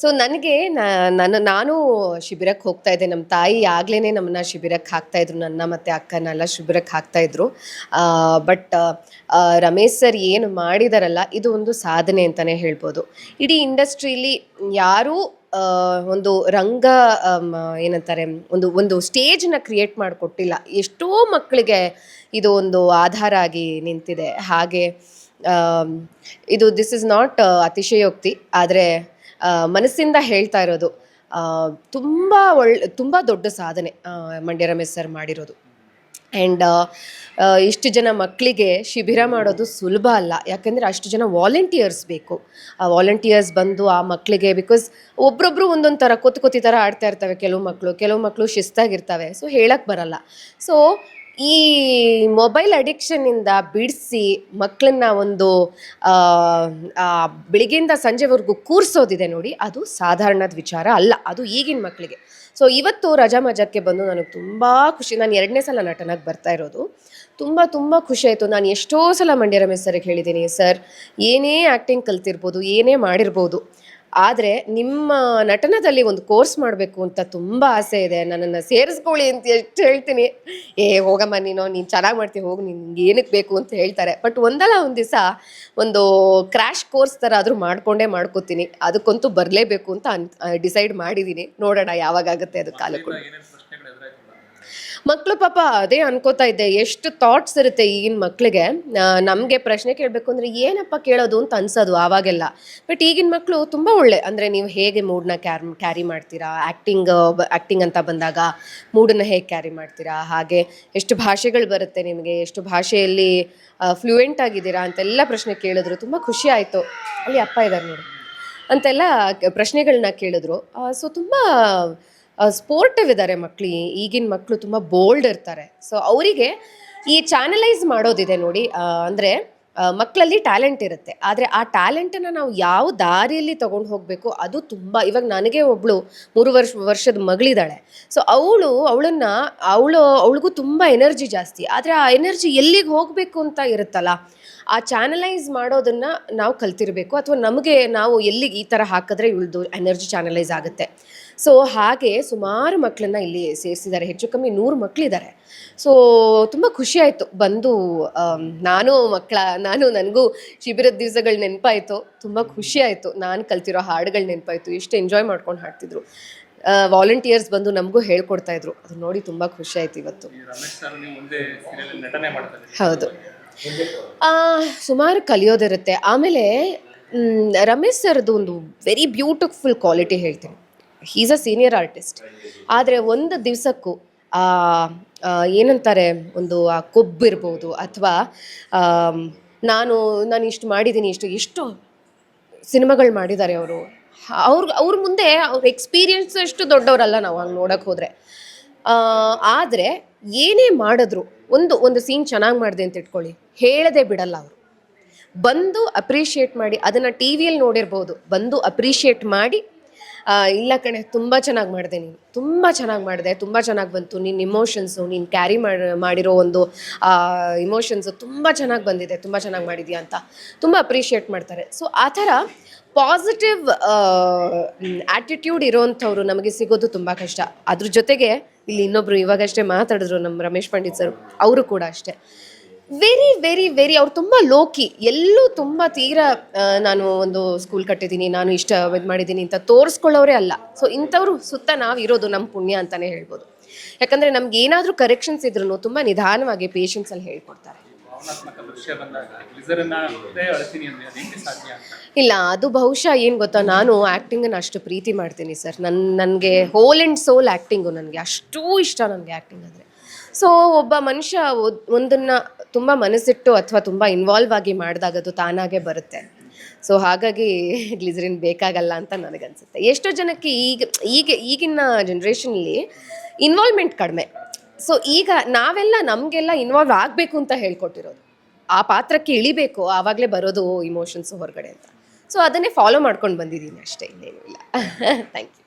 So ನನಗೆ ನನ್ನ, ನಾನು ಶಿಬಿರಕ್ಕೆ ಹೋಗ್ತಾ ಇದ್ದೆ. ನಮ್ಮ ತಾಯಿ ಆಗ್ಲೇ ನಮ್ಮನ್ನ ಶಿಬಿರಕ್ಕೆ ಹಾಕ್ತಾ ಇದ್ರು. ನನ್ನ ಮತ್ತು ಅಕ್ಕನೆಲ್ಲ ಶಿಬಿರಕ್ಕೆ ಹಾಕ್ತಾ ಇದ್ರು. ಬಟ್ ರಮೇಶ್ ಸರ್ ಏನು ಮಾಡಿದಾರಲ್ಲ, ಇದು ಒಂದು ಸಾಧನೆ ಅಂತಲೇ ಹೇಳ್ಬೋದು. ಇಡೀ ಇಂಡಸ್ಟ್ರೀಲಿ ಯಾರೂ ಒಂದು ರಂಗ ಏನಂತಾರೆ, ಒಂದು ಒಂದು ಸ್ಟೇಜ್ನ ಕ್ರಿಯೇಟ್ ಮಾಡಿಕೊಟ್ಟಿಲ್ಲ. ಎಷ್ಟೋ ಮಕ್ಕಳಿಗೆ ಇದು ಒಂದು ಆಧಾರ ಆಗಿ ನಿಂತಿದೆ. ಹಾಗೆ ಇದು ದಿಸ್ ಇಸ್ ನಾಟ್ ಅತಿಶಯೋಕ್ತಿ. ಆದರೆ ಮನಸ್ಸಿಂದ ಹೇಳ್ತಾ ಇರೋದು. ತುಂಬ ಒಳ್ಳೆ ತುಂಬ ದೊಡ್ಡ ಸಾಧನೆ ಮಂಡ್ಯ ರಮೇಶ್ ಸರ್ ಮಾಡಿರೋದು. ಆ್ಯಂಡ್ ಇಷ್ಟು ಜನ ಮಕ್ಕಳಿಗೆ ಶಿಬಿರ ಮಾಡೋದು ಸುಲಭ ಅಲ್ಲ. ಯಾಕೆಂದರೆ ಅಷ್ಟು ಜನ ವಾಲಂಟಿಯರ್ಸ್ ಬೇಕು. ಆ ವಾಲಂಟಿಯರ್ಸ್ ಬಂದು ಆ ಮಕ್ಕಳಿಗೆ ಬಿಕಾಸ್ ಒಬ್ರೊಬ್ರು ಒಂದೊಂದು ಥರ ಕೊತ್ತು ಕೊತ್ತಿ ಥರ ಆಡ್ತಾ ಇರ್ತವೆ. ಕೆಲವು ಮಕ್ಕಳು ಕೆಲವು ಮಕ್ಕಳು ಶಿಸ್ತಾಗಿರ್ತವೆ. ಸೊ ಹೇಳಕ್ಕೆ ಬರಲ್ಲ. ಸೊ ಈ ಮೊಬೈಲ್ ಅಡಿಕ್ಷನ್ನಿಂದ ಬಿಡಿಸಿ ಮಕ್ಕಳನ್ನ ಒಂದು ಬೆಳಿಗ್ಗೆಯಿಂದ ಸಂಜೆವರೆಗೂ ಕೂರಿಸೋದಿದೆ ನೋಡಿ, ಅದು ಸಾಧಾರಣದ ವಿಚಾರ ಅಲ್ಲ, ಅದು ಈಗಿನ ಮಕ್ಕಳಿಗೆ ಸೊ ಇವತ್ತು ರಜಾ ಮಜಕ್ಕೆ ಬಂದು ನನಗೆ ತುಂಬ ಖುಷಿ, ನಾನು ಎರಡನೇ ಸಲ ನಟನಾಗಿ ಬರ್ತಾ ಇರೋದು. ತುಂಬ ತುಂಬ ಖುಷಿ ಆಯಿತು. ನಾನು ಎಷ್ಟೋ ಸಲ ಮಂಡ್ಯ ರಮೇಶ್ ಸರ್ಗೆ ಹೇಳಿದ್ದೀನಿ, ಸರ್, ಏನೇ ಆ್ಯಕ್ಟಿಂಗ್ ಕಲ್ತಿರ್ಬೋದು, ಏನೇ ಮಾಡಿರ್ಬೋದು ಆದರೆ ನಿಮ್ಮ ನಟನದಲ್ಲಿ ಒಂದು ಕೋರ್ಸ್ ಮಾಡಬೇಕು ಅಂತ ತುಂಬ ಆಸೆ ಇದೆ. ನನ್ನನ್ನು ಸೇರಿಸ್ಕೊಳ್ಳಿ ಅಂತ ಎಷ್ಟು ಹೇಳ್ತೀನಿ. ಏ, ಹೋಗಮ್ಮ ನೀನು ನೀನು ಚೆನ್ನಾಗಿ ಮಾಡ್ತೀವಿ ಹೋಗಿ, ನಿನ್ಗೆ ಏನಕ್ಕೆ ಬೇಕು ಅಂತ ಹೇಳ್ತಾರೆ. ಬಟ್ ಒಂದಲ್ಲ ಒಂದು ದಿವಸ ಒಂದು ಕ್ರ್ಯಾಶ್ ಕೋರ್ಸ್ ಥರ ಆದರೂ ಮಾಡಿಕೊಂಡೇ ಮಾಡ್ಕೋತೀನಿ. ಅದಕ್ಕಂತೂ ಬರಲೇಬೇಕು ಅಂತ ಅನ್ ಡಿಸೈಡ್ ಮಾಡಿದ್ದೀನಿ ನೋಡೋಣ ಯಾವಾಗ ಆಗುತ್ತೆ ಅದು ಕಾಲಕ್ಕೂ. ಮಕ್ಕಳು ಪಾಪ ಅದೇ ಅನ್ಕೋತಾ ಇದ್ದೆ, ಎಷ್ಟು ಥಾಟ್ಸ್ ಇರುತ್ತೆ ಈಗಿನ ಮಕ್ಕಳಿಗೆ ನಮಗೆ ಪ್ರಶ್ನೆ ಕೇಳಬೇಕು ಅಂದರೆ ಏನಪ್ಪ ಕೇಳೋದು ಅಂತ ಅನ್ಸೋದು ಆವಾಗೆಲ್ಲ. ಬಟ್ ಈಗಿನ ಮಕ್ಕಳು ತುಂಬ ಒಳ್ಳೆ, ಅಂದರೆ ನೀವು ಹೇಗೆ ಮೂಡನ್ನ ಕ್ಯಾರ್ ಕ್ಯಾರಿ ಮಾಡ್ತೀರಾ? ಆ್ಯಕ್ಟಿಂಗ್ ಆ್ಯಕ್ಟಿಂಗ್ ಅಂತ ಬಂದಾಗ ಮೂಡನ್ನ ಹೇಗೆ ಕ್ಯಾರಿ ಮಾಡ್ತೀರಾ? ಹಾಗೆ ಎಷ್ಟು ಭಾಷೆಗಳು ಬರುತ್ತೆ ನಿಮಗೆ? ಎಷ್ಟು ಭಾಷೆಯಲ್ಲಿ ಫ್ಲೂಯೆಂಟ್ ಆಗಿದ್ದೀರಾ? ಅಂತೆಲ್ಲ ಪ್ರಶ್ನೆ ಕೇಳಿದ್ರು. ತುಂಬ ಖುಷಿ ಆಯಿತು. ಅಲ್ಲಿ ಅಪ್ಪ ಇದ್ದಾರೆ ನೋಡಿ. ಅಂತೆಲ್ಲ ಪ್ರಶ್ನೆಗಳನ್ನ ಕೇಳಿದ್ರು. ಸೊ ತುಂಬ ಸ್ಪೋರ್ಟಿವ್ ಇದ್ದಾರೆ ಮಕ್ಕಳು ಈಗಿನ ಮಕ್ಕಳು ತುಂಬ ಬೋಲ್ಡ್ ಇರ್ತಾರೆ. ಸೊ ಅವರಿಗೆ ಈ ಚಾನಲೈಸ್ ಮಾಡೋದಿದೆ ನೋಡಿ ಅಂದರೆ ಮಕ್ಕಳಲ್ಲಿ ಟ್ಯಾಲೆಂಟ್ ಇರುತ್ತೆ. ಆದರೆ ಆ ಟ್ಯಾಲೆಂಟನ್ನು ನಾವು ಯಾವ ದಾರಿಯಲ್ಲಿ ತೊಗೊಂಡು ಹೋಗಬೇಕು, ಅದು ತುಂಬ, ಇವಾಗ ನನಗೆ ಒಬ್ಬಳು ಮೂರು ವರ್ಷ, ವರ್ಷದ ಮಗಳಿದ್ದಾಳೆ ಸೊ ಅವಳು, ಅವಳನ್ನು, ಅವಳು, ಅವಳಿಗೂ ತುಂಬ ಎನರ್ಜಿ ಜಾಸ್ತಿ. ಆದರೆ ಆ ಎನರ್ಜಿ ಎಲ್ಲಿಗೆ ಹೋಗಬೇಕು ಅಂತ ಇರುತ್ತಲ್ಲ? ಆ ಚಾನಲೈಸ್ ಮಾಡೋದನ್ನು ನಾವು ಕಲ್ತಿರಬೇಕು ಅಥವಾ ನಮಗೆ ನಾವು ಎಲ್ಲಿಗೆ ಈ ಥರ ಹಾಕಿದ್ರೆ ಇವಳದು ಎನರ್ಜಿ ಚಾನಲೈಸ್ ಆಗುತ್ತೆ. ಸೊ ಹಾಗೆ ಸುಮಾರು ಮಕ್ಕಳನ್ನ ಇಲ್ಲಿ ಸೇರಿಸಿದ್ದಾರೆ. ಹೆಚ್ಚು ಕಮ್ಮಿ ನೂರು ಮಕ್ಕಳಿದ್ದಾರೆ ಸೊ ತುಂಬ ಖುಷಿ ಆಯಿತು. ಬಂದು ನಾನು ಮಕ್ಕಳ ನಾನು ನನಗೂ ಶಿಬಿರದ ದಿವಸಗಳು ನೆನಪಾಯಿತು. ತುಂಬ ಖುಷಿ ಆಯಿತು. ನಾನು ಕಲ್ತಿರೋ ಹಾಡುಗಳು ನೆನಪಾಯಿತು. ಎಷ್ಟು ಎಂಜಾಯ್ ಮಾಡ್ಕೊಂಡು ಹಾಡ್ತಿದ್ರು. ವಾಲಂಟಿಯರ್ಸ್ ಬಂದು ನಮಗೂ ಹೇಳ್ಕೊಡ್ತಾ ಇದ್ರು. ಅದು ನೋಡಿ ತುಂಬ ಖುಷಿ ಆಯ್ತು ಇವತ್ತು. ಹೌದು. ಸುಮಾರು ಕಲಿಯೋದಿರುತ್ತೆ. ಆಮೇಲೆ ರಮೇಶ್ ಸರ್ದು ಒಂದು ವೆರಿ ಬ್ಯೂಟಿಫುಲ್ ಕ್ವಾಲಿಟಿ ಹೇಳ್ತೀನಿ. ಈಸ್ ಅ ಸೀನಿಯರ್ ಆರ್ಟಿಸ್ಟ್ ಆದರೆ ಒಂದು ದಿವಸಕ್ಕೂ ಏನಂತಾರೆ, ಒಂದು ಆ ಕೊಬ್ಬಿರ್ಬೋದು ಅಥವಾ ನಾನು ನಾನು ಇಷ್ಟು ಮಾಡಿದ್ದೀನಿ, ಇಷ್ಟು ಎಷ್ಟು ಸಿನಿಮಾಗಳು ಮಾಡಿದ್ದಾರೆ ಅವರು. ಅವ್ರ ಅವ್ರ ಮುಂದೆ ಅವ್ರ ಎಕ್ಸ್ಪೀರಿಯನ್ಸ್ ಅಷ್ಟು ದೊಡ್ಡವರಲ್ಲ ನಾವು ಹಂಗೆ ನೋಡೋಕೆ ಹೋದರೆ. ಆದರೆ ಏನೇ ಮಾಡಿದ್ರು ಒಂದು ಒಂದು ಸೀನ್ ಚೆನ್ನಾಗಿ ಮಾಡಿದೆ ಅಂತ ಇಟ್ಕೊಳ್ಳಿ. ಹೇಳದೆ ಬಿಡಲ್ಲ ಅವರು. ಬಂದು ಅಪ್ರಿಷಿಯೇಟ್ ಮಾಡಿ, ಅದನ್ನು ಟಿ ವಿಯಲ್ಲಿ ನೋಡಿರ್ಬೋದು. ಬಂದು ಅಪ್ರಿಷಿಯೇಟ್ ಮಾಡಿ ಇಲ್ಲ ಕಣೆ, ತುಂಬ ಚೆನ್ನಾಗಿ ಮಾಡಿದೆ ನೀನು. ತುಂಬ ಚೆನ್ನಾಗಿ ಮಾಡಿದೆ, ತುಂಬ ಚೆನ್ನಾಗಿ ಬಂತು. ನಿನ್ನ ಇಮೋಷನ್ಸು ನೀನು ಕ್ಯಾರಿ ಮಾಡಿ, ಮಾಡಿರೋ ಒಂದು ಇಮೋಷನ್ಸು ತುಂಬ ಚೆನ್ನಾಗಿ ಬಂದಿದೆ, ತುಂಬ ಚೆನ್ನಾಗಿ ಮಾಡಿದೀಯ ಅಂತ. ತುಂಬ ಅಪ್ರಿಷಿಯೇಟ್ ಮಾಡ್ತಾರೆ. ಸೊ ಆ ಥರ ಪಾಸಿಟಿವ್ ಆ್ಯಟಿಟ್ಯೂಡ್ ಇರೋವಂಥವ್ರು ನಮಗೆ ಸಿಗೋದು ತುಂಬ ಕಷ್ಟ. ಅದ್ರ ಜೊತೆಗೆ ಇಲ್ಲಿ ಇನ್ನೊಬ್ರು ಇವಾಗಷ್ಟೇ ಮಾತಾಡಿದ್ರು ನಮ್ಮ ರಮೇಶ್ ಪಂಡಿತ್ ಸರ್, ಅವರು ಕೂಡ ಅಷ್ಟೇ. ವೆರಿ ವೆರಿ ವೆರಿ ಅವ್ರು ತುಂಬ ಲೋಕಿ ಎಲ್ಲೂ ತುಂಬ ತೀರಾ ನಾನು ಒಂದು ಸ್ಕೂಲ್ ಕಟ್ಟಿದ್ದೀನಿ, ನಾನು ಇಷ್ಟ ಇದು ಮಾಡಿದ್ದೀನಿ ಅಂತ ತೋರಿಸ್ಕೊಳ್ಳೋರೇ ಅಲ್ಲ. ಸೊ ಇಂಥವ್ರು ಸುತ್ತ ನಾವು ಇರೋದು ನಮ್ಮ ಪುಣ್ಯ ಅಂತಲೇ ಹೇಳ್ಬೋದು. ಯಾಕಂದರೆ ನಮ್ಗೆ ಏನಾದರೂ ಕರೆಕ್ಷನ್ಸ್ ಇದ್ರೂ ತುಂಬ ನಿಧಾನವಾಗಿ ಪೇಷನ್ಸಲ್ಲಿ ಹೇಳ್ಕೊಡ್ತಾರೆ. ಇಲ್ಲ, ಅದು ಬಹುಶಃ ಏನು ಗೊತ್ತಾ, ನಾನು ಆ್ಯಕ್ಟಿಂಗನ್ನು ಅಷ್ಟು ಪ್ರೀತಿ ಮಾಡ್ತೀನಿ ಸರ್. ನನ್ನ ನನಗೆ ಹೋಲ್ ಆ್ಯಂಡ್ ಸೋಲ್ ಆ್ಯಕ್ಟಿಂಗು ನನಗೆ ಅಷ್ಟೂ ಇಷ್ಟ ನನಗೆ ಆ್ಯಕ್ಟಿಂಗ್ ಅಂದರೆ. ಸೊ ಒಬ್ಬ ಮನುಷ್ಯ ಒದ್- ಒಂದನ್ನು ತುಂಬ ಮನಸ್ಸಿಟ್ಟು ಅಥವಾ ತುಂಬ ಇನ್ವಾಲ್ವ್ ಆಗಿ ಮಾಡಿದಾಗ ಅದು ತಾನಾಗೆ ಬರುತ್ತೆ. ಸೊ ಹಾಗಾಗಿ ಗ್ಲಿಸರಿನ್ ಬೇಕಾಗಲ್ಲ ಅಂತ ನನಗನ್ಸುತ್ತೆ. ಎಷ್ಟೋ ಜನಕ್ಕೆ ಈಗ ಈಗ, ಈಗಿನ ಜನ್ರೇಷನಲ್ಲಿ ಇನ್ವಾಲ್ವ್ಮೆಂಟ್ ಕಡಿಮೆ. ಸೊ ಈಗ ನಾವೆಲ್ಲ ನಮಗೆಲ್ಲ ಇನ್ವಾಲ್ವ್ ಆಗಬೇಕು ಅಂತ ಹೇಳ್ಕೊಟ್ಟಿರೋದು. ಆ ಪಾತ್ರಕ್ಕೆ ಇಳಿಬೇಕು, ಆವಾಗಲೇ ಬರೋದು ಇಮೋಷನ್ಸ್ ಹೊರಗಡೆ ಅಂತ. ಸೊ ಅದನ್ನೇ ಫಾಲೋ ಮಾಡ್ಕೊಂಡು ಬಂದಿದ್ದೀನಿ ಅಷ್ಟೇ ಇನ್ನೇನು ಇಲ್ಲ ಥ್ಯಾಂಕ್ ಯು